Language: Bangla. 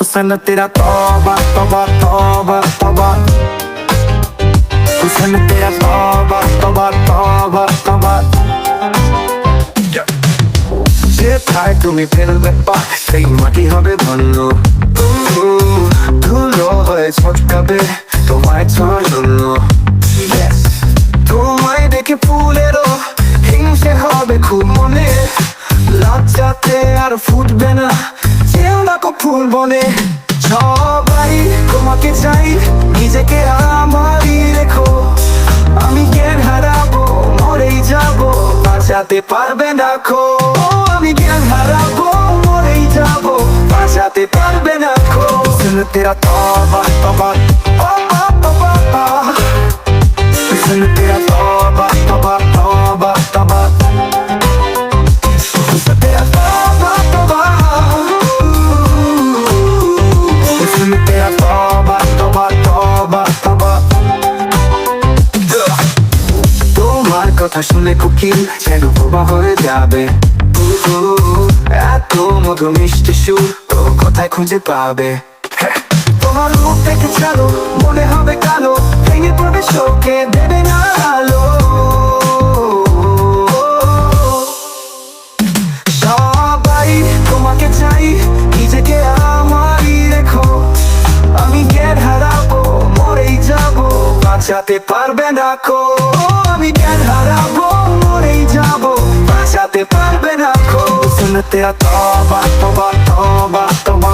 हुसन तेरा तौबा तौबा तौबा तौबा हुसन तेरा तौबा तौबा तौबा तौबा যেথায় তুমি ফেলবে পা সেই মাটি হবে ধন্য উম, ধুলো হয়ে ছটকাবে তোমায় ছোঁয়ার জন্য Yes. তোমায় দেখে ফুলেরও হিংসে হবে খুব মনে লজ্জাতে আর ফুটবে না যেও না কো ফুল বনে। সবাই তোমাকে চাই, নিজেকে আমারই রেখো। আমি জ্ঞান হারাবো, মরেই যাব, বাঁচাতে পারবে না খো। আমি জ্ঞান হারাবো, মরেই যাব, বাঁচাতে পারবে না খো। তেরা তবা তবা কথা শুনে কুকিল যেন বোবা হয়ে যাবে। এত মধু মিষ্টি সুর ও কোথায় খুঁজে পাবে। হ্যাঁ, তোমার রূপ দেখে চালো মনে হবে কালো ভেঙে পড়বে শোকে। বাঁচাতে পারবে না কো। আমি জ্ঞান হারাবো, মরেই যাব। বাঁচাতে পারবে না কো। শুনতে তবা তবা তবা তবা